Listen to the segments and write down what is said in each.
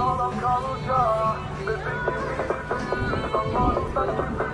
sağlam kalacak Bebeğim gibi büyür Allah'tan gibi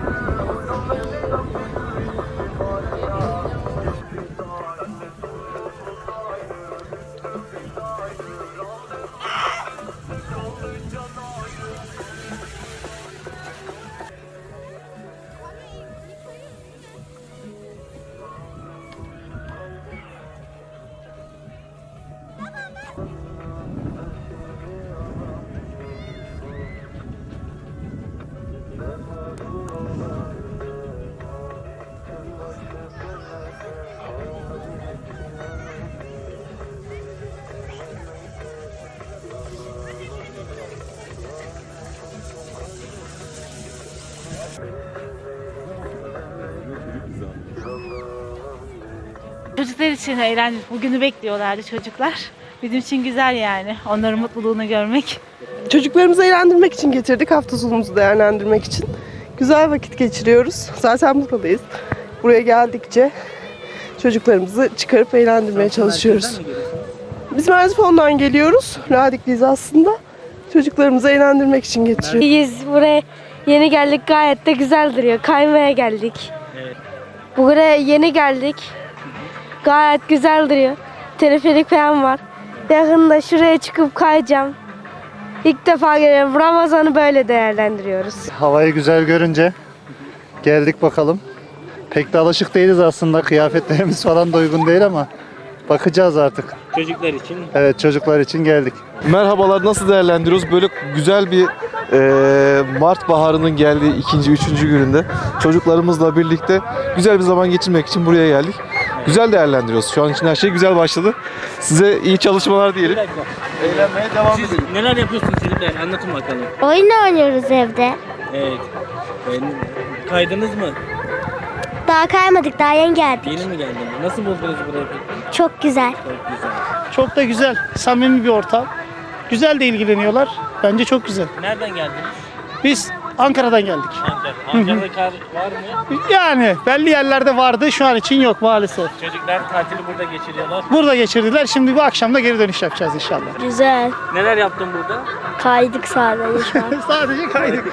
Çocuklar için eğlendik. Bugünü bekliyorlardı çocuklar. Bizim için güzel yani. Onların mutluluğunu görmek. Çocuklarımızı eğlendirmek için getirdik. Hafta sonumuzu değerlendirmek için. Güzel vakit geçiriyoruz. Zaten buradayız. Buraya geldikçe çocuklarımızı çıkarıp eğlendirmeye çalışıyoruz. Biz Merzifon'dan geliyoruz. Radikliyiz aslında. Çocuklarımızı eğlendirmek için getiriyoruz. İyiyiz. Buraya yeni geldik. Gayet de güzel duruyor. Kaymaya geldik. Buraya yeni geldik. Gayet güzel duruyor. Teleferik falan var. Yakında şuraya çıkıp kayacağım. İlk defa geliyorum. Ramazan'ı böyle değerlendiriyoruz. Havayı güzel görünce geldik bakalım. Pek de alışık değiliz aslında. Kıyafetlerimiz falan da uygun değil ama bakacağız artık. Çocuklar için Evet çocuklar için geldik. Merhabalar nasıl değerlendiriyoruz? Böyle güzel bir eee, Mart baharının geldiği ikinci, üçüncü gününde çocuklarımızla birlikte güzel bir zaman geçirmek için buraya geldik. Güzel değerlendiriyoruz. Şu an için her şey güzel başladı. Size iyi çalışmalar diyelim. Eğlenmeye devam siz edelim. neler yapıyorsunuz çocuklar? Anlatın bakalım. Oyun oynuyoruz evde. Evet. E, kaydınız mı? Daha kaymadık. Daha yeni geldik. Yeni mi geldiniz? Nasıl buldunuz burayı peki? Çok güzel. Çok güzel. Çok da güzel, samimi bir ortam. Güzel de ilgileniyorlar. Bence çok güzel. Nereden geldiniz? Biz Ankara'dan geldik. Ankara. Ankara'da kar var mı? Yani belli yerlerde vardı, şu an için yok maalesef. Çocuklar tatili burada geçiriyorlar. Burada geçirdiler. Şimdi bu akşam da geri dönüş yapacağız inşallah. Güzel. Neler yaptın burada? Kaydık sadece şu an. Sadece kaydık.